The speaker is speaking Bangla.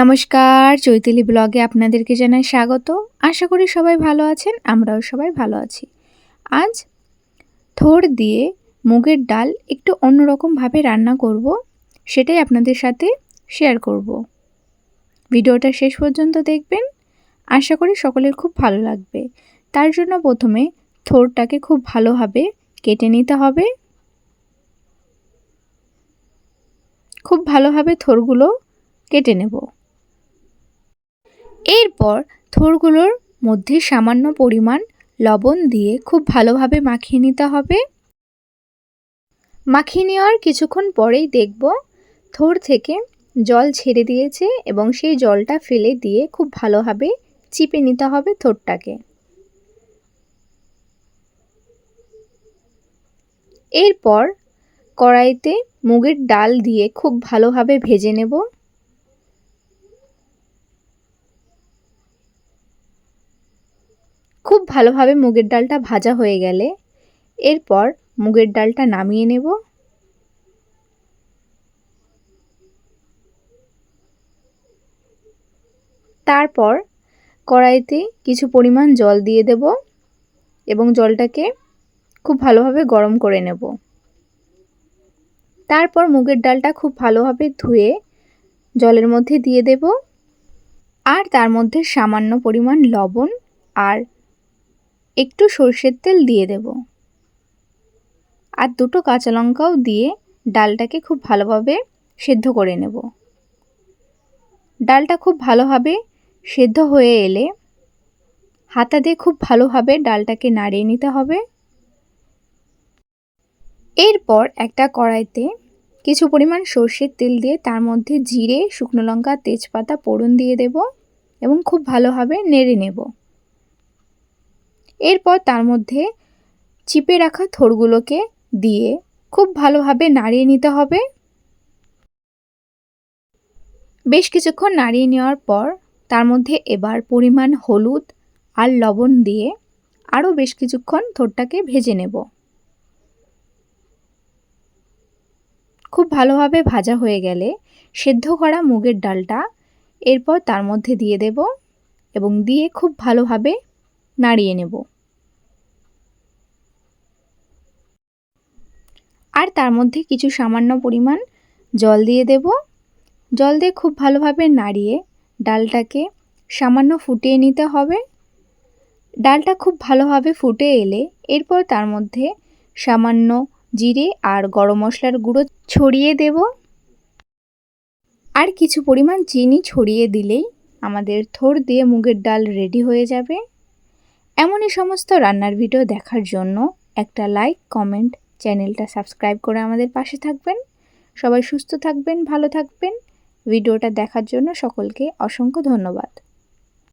নমস্কার, চৈতালি ব্লগে আপনাদেরকে জানাই স্বাগত। আশা করি সবাই ভালো আছেন, আমরাও সবাই ভালো আছি। আজ থোড় দিয়ে মুগের ডাল একটু অন্যরকমভাবে রান্না করব, সেটাই আপনাদের সাথে শেয়ার করব। ভিডিওটা শেষ পর্যন্ত দেখবেন, আশা করি সকলের খুব ভালো লাগবে। তার জন্য প্রথমে থোড়টাকে খুব ভালোভাবে কেটে নিতে হবে। খুব ভালোভাবে থোড়গুলো কেটে নেব। এরপর থোরগুলোর মধ্যে সামান্য পরিমাণ লবণ দিয়ে খুব ভালোভাবে মাখিয়ে নিতে হবে। মাখিয়ে নেওয়ার কিছুক্ষণ পরেই দেখব থোর থেকে জল ছেড়ে দিয়েছে এবং সেই জলটা ফেলে দিয়ে খুব ভালোভাবে চিপে নিতে হবে থোরটাকে। এরপর কড়াইতে মুগের ডাল দিয়ে খুব ভালোভাবে ভেজে নেব। খুব ভালোভাবে মুগের ডালটা ভাজা হয়ে গেলে এরপর মুগের ডালটা নামিয়ে নেব। তারপর কড়াইতে কিছু পরিমাণ জল দিয়ে দেব এবং জলটাকে খুব ভালোভাবে গরম করে নেব। তারপর মুগের ডালটা খুব ভালোভাবে ধুয়ে জলের মধ্যে দিয়ে দেব। আর তার মধ্যে সামান্য পরিমাণ লবণ আর একটু সর্ষের তেল দিয়ে দেব। আর দুটো কাঁচা লঙ্কাও দিয়ে ডালটাকে খুব ভালোভাবে সেদ্ধ করে নেব। ডালটা খুব ভালোভাবে সেদ্ধ হয়ে এলে হাতা দিয়ে খুব ভালোভাবে ডালটাকে নাড়িয়ে নিতে হবে। এরপর একটা কড়াইতে কিছু পরিমাণ সর্ষের তেল দিয়ে তার মধ্যে জিরে, শুকনো লঙ্কা, তেজপাতা পোড়ন দিয়ে দেব এবং খুব ভালোভাবে নেড়ে নেব। এরপর তার মধ্যে চিপে রাখা থোড়গুলোকে দিয়ে খুব ভালোভাবে নাড়িয়ে নিতে হবে। বেশ কিছুক্ষণ নাড়িয়ে নেওয়ার পর তার মধ্যে এবার পরিমাণ হলুদ আর লবণ দিয়ে আরও বেশ কিছুক্ষণ থোড়টাকে ভেজে নেব। খুব ভালোভাবে ভাজা হয়ে গেলে সেদ্ধ করা মুগের ডালটা এরপর তার মধ্যে দিয়ে দেব এবং দিয়ে খুব ভালোভাবে নাড়িয়ে নেব। আর তার মধ্যে কিছু সামান্য পরিমাণ জল দিয়ে দেব। জল দিয়ে খুব ভালোভাবে নাড়িয়ে ডালটাকে সামান্য ফুটিয়ে নিতে হবে। ডালটা খুব ভালোভাবে ফুটে এলে এরপর তার মধ্যে সামান্য জিরে আর গরম মশলার গুঁড়ো ছড়িয়ে দেব। আর কিছু পরিমাণ চিনি ছড়িয়ে দিলেই আমাদের থোড় দিয়ে মুগের ডাল রেডি হয়ে যাবে। এমনই সমস্ত রান্নার ভিডিও দেখার জন্য একটা লাইক কমেন্ট চ্যানেলটা সাবস্ক্রাইব করে আমাদের পাশে থাকবেন। সবাই সুস্থ থাকবেন, ভালো থাকবেন। ভিডিওটা দেখার জন্য সকলকে অসংখ্য ধন্যবাদ।